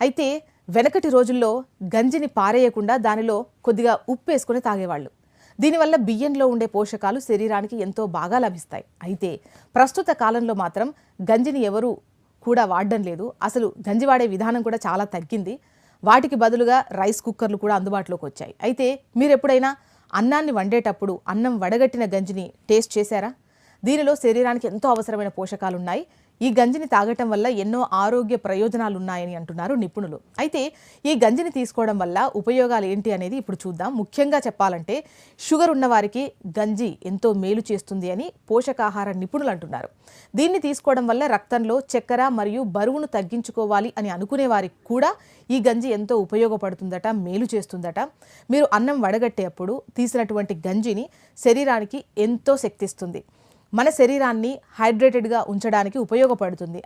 అయితే వెనకటి రోజుల్లో గంజిని పారేయకుండా దానిలో కొద్దిగా ఉప్పు వేసుకుని తాగేవాళ్ళు. దీనివల్ల బియ్యంలో ఉండే పోషకాలు శరీరానికి ఎంతో బాగా లభిస్తాయి. అయితే ప్రస్తుత కాలంలో మాత్రం గంజిని ఎవరు కూడా వాడడం లేదు. అసలు గంజి వాడే విధానం కూడా చాలా తగ్గింది. వాటికి బదులుగా రైస్ కుక్కర్లు కూడా అందుబాటులోకి వచ్చాయి. అయితే మీరు ఎప్పుడైనా అన్నాన్ని వండేటప్పుడు అన్నం వడగట్టిన గంజిని టేస్ట్ చేశారా? దీనిలో శరీరానికి ఎంతో అవసరమైన పోషకాలు ఉన్నాయి ఈ గంజిని తాగటం వల్ల ఎన్నో ఆరోగ్య ప్రయోజనాలు ఉన్నాయని అంటున్నారు నిపుణులు. అయితే ఈ గంజిని తీసుకోవడం వల్ల ఉపయోగాలు ఏంటి అనేది ఇప్పుడు చూద్దాం. ముఖ్యంగా చెప్పాలంటే షుగర్ ఉన్నవారికి గంజి ఎంతో మేలు చేస్తుంది అని పోషకాహార నిపుణులు అంటున్నారు. దీన్ని తీసుకోవడం వల్ల రక్తంలో చక్కెర మరియు బరువును తగ్గించుకోవాలి అని అనుకునే వారికి కూడా ఈ గంజి ఎంతో ఉపయోగపడుతుందట మేలు చేస్తుందట. మీరు అన్నం వడగట్టేటప్పుడు తీసినటువంటి గంజిని శరీరానికి ఎంతో శక్తిస్తుంది. మన శరీరాన్ని హైడ్రేటెడ్గా ఉంచడానికి ఉపయోగపడుతుంది.